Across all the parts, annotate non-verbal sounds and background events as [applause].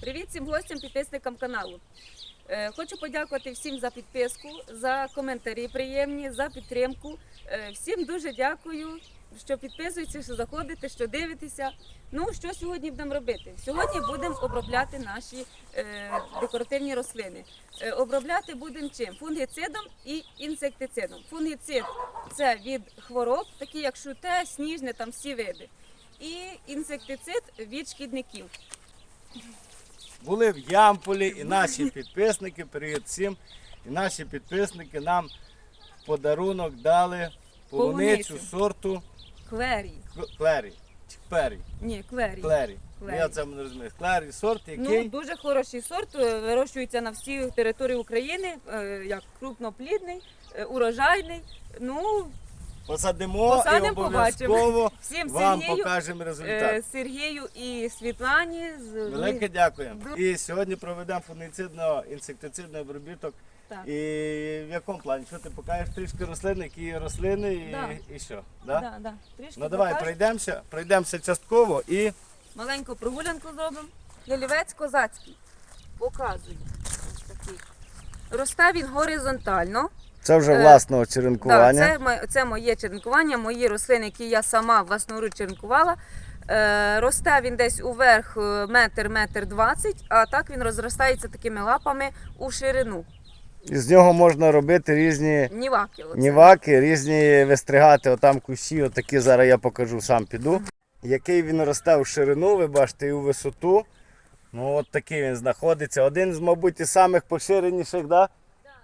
Привіт всім гостям, підписникам каналу. Е, Хочу подякувати всім за підписку, за коментарі приємні, за підтримку. Е, Всім дуже дякую, що підписуєтеся, що заходите, що дивитеся. Ну що сьогодні будемо робити? Сьогодні будемо обробляти наші е, декоративні рослини. Обробляти будемо чим? Фунгіцидом і інсектицидом. Фунгіцид це від хвороб, такі як шуте, сніжне, там всі види. І інсектицид від шкідників. Були в Ямполі і наші підписники, привіт всім. І наші підписники нам в подарунок дали полуницю Полуницю. сорту Клері. К- Клері. Чи Пері. Ні, клері. Клері. Клері. Я це не розумію. Клері сорт, Ну, дуже хороший сорт, е, вирощується на всій території України, е, як крупноплідний, е, урожайний. Ну, посадимо, Посадимо, і обов'язково всім вам Сергію, покажемо е, результат. Сергію і Світлані. з- Велике дякуємо. І сьогодні проведемо фунгіцидно-інсектицидний обробіток. Так. І в якому плані? Що ти покажеш трішки рослин, які рослини і, Да. і що? Да? Да, да. Трішки Ну давай покажу. пройдемося, пройдемося частково і Маленьку прогулянку зробимо. Лялівець козацький. Показую. Ось такий. Росте він горизонтально. Це вже Е, власного черенкування. це, це моє черенкування, мої рослини, які я сама власноруч черенкувала. Е, росте він десь уверх е, метр, метр двадцять, а так він розростається такими лапами у ширину. З нього можна робити різні Ніваки. ніваки, різні вистригати, отам кущі, отакі зараз я покажу, сам піду. Який він росте в ширину, ви бачите, і у висоту. Ну от такий він знаходиться. Один з, мабуть, із самих поширеніших да?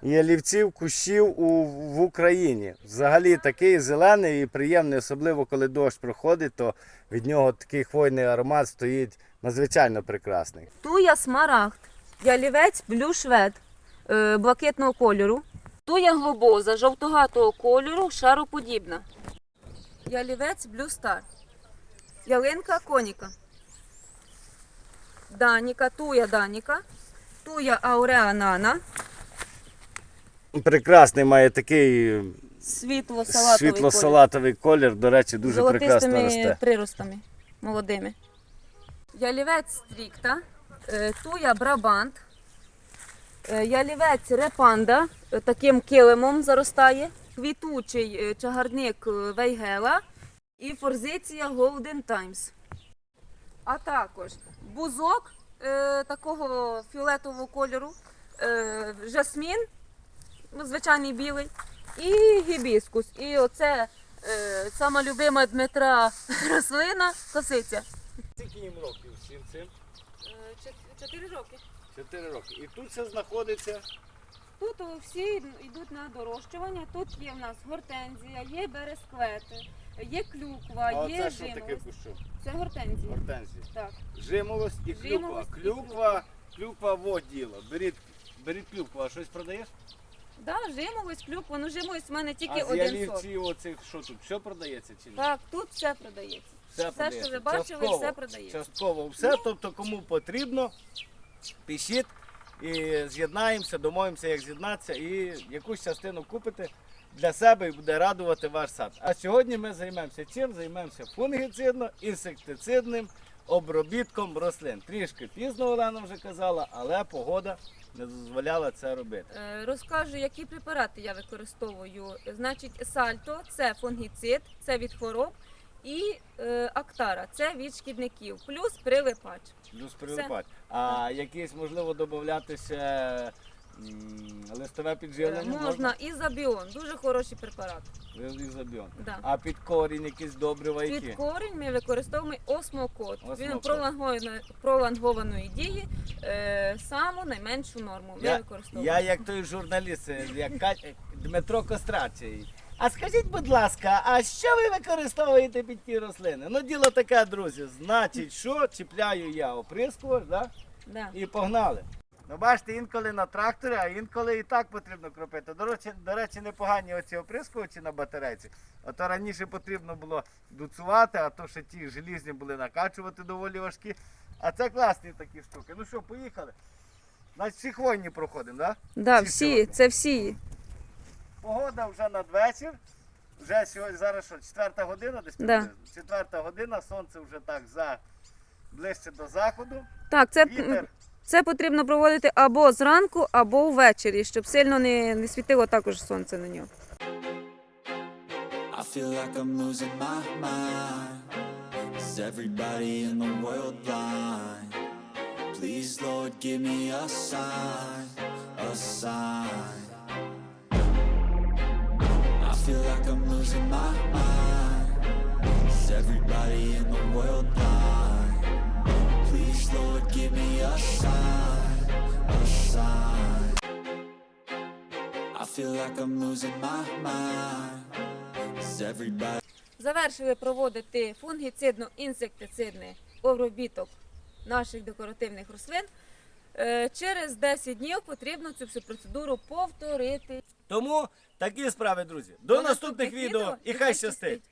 Ялівців, кущів у, в Україні. Взагалі такий зелений і приємний, особливо коли дощ проходить, то від нього такий хвойний аромат стоїть надзвичайно прекрасний. Туя смарагд, ялівець блюшвед е, блакитного кольору. Туя глобоза жовтогатого кольору, шароподібна. Ялівець блюстар. Ялинка коніка. Даніка, туя даніка. Туя ауреанана. Прекрасний має такий Світло-салатовий колір. світло-салатовий колір. До речі, дуже прекрасно золотистими росте. приростами молодими. Ялівець стрікта, е, туя брабант, е, ялівець репанда е, таким килимом заростає, квітучий чагарник вейгела і форзиція Golden Times. А також бузок такого фіолетового кольору, жасмін, ну, звичайний білий, і гібіскус. І оце е, сама любима Дмитра [laughs] рослина косиця. Скільки їм років всім цим? Е, Чотири роки. Чотири роки. І тут все знаходиться. Тут всі йдуть на дорощування. Тут є в нас гортензія, є бересквети, є клюква, А є оце що таке жимолость. кущу? Це гортензія. Гортензія. Так. Жимолость і клюква. Жимолость і Клюква, клюква во діло. Беріть, беріть клюкву, а щось продаєш? Да, жимолость, клюква. Ну жимолость в мене тільки а з один сорт. ялівців оцих що тут? Все продається чи ні? Так, тут все продається. Все, все, що ви бачили, Частково. все продається. Частково все, тобто кому потрібно, пишіть і з'єднаємося, домовимося, як з'єднатися і якусь частину купите для себе і буде радувати ваш сад. А сьогодні ми займемося чим? Займемося фунгіцидно-інсектицидним обробітком рослин. Трішки пізно Олена вже казала, але погода не дозволяла це робити. Е, Розкажу, які препарати я використовую. Значить, сальто це фунгіцид, це від хвороб, і е, актара це від шкідників, плюс прилипач. Плюс прилипати. А якісь можливо додатися листове Е, підживлення? Можна ізобіон, дуже хороший препарат. Ізобіон. Да. А під корінь якісь добрива Під корінь ми використовуємо осмокод. Він Осмокод. пролонгованої, пролонгованої дії е, саму найменшу норму. Ми Я, використовуємо. я як той журналіст, е, як Кать- Дмитро Кострачий. А скажіть, будь ласка, а що ви використовуєте під ті рослини? Ну, діло таке, друзі. Значить, що чіпляю я оприскувач, да? Да. і погнали. Ну, бачите, інколи на тракторі, а інколи і так потрібно кропити. До речі, до речі, непогані оці оприскувачі на батарейці. А то раніше потрібно було дуцувати, а то ще ті желізні були накачувати доволі важкі. А це класні такі штуки. Ну що, поїхали. Значить, всі хвойні проходимо, так? Да, Всі всі, сьогодні. це всі. Погода вже надвечір. Вже сьогодні зараз що, четверта година десь Да. Четверта година, сонце вже так за ближче до заходу. Так, це Вітер Це потрібно проводити або зранку, або ввечері, щоб сильно не, не світило також сонце на нього. I feel like I'm losing my mind. Is everybody in the world blind? Please, Lord, give me a sign, a sign. I feel like I'm losing my mind. Is everybody in the world blind? Please, Lord, give me a sign, a sign. I feel like I'm losing my mind. Is everybody Завершили проводити фунгіцидно-інсектицидний обробіток наших декоративних рослин. Е, Через 10 днів потрібно цю всю процедуру повторити. Тому такі справи, друзі. До, наступних відео і хай щастить!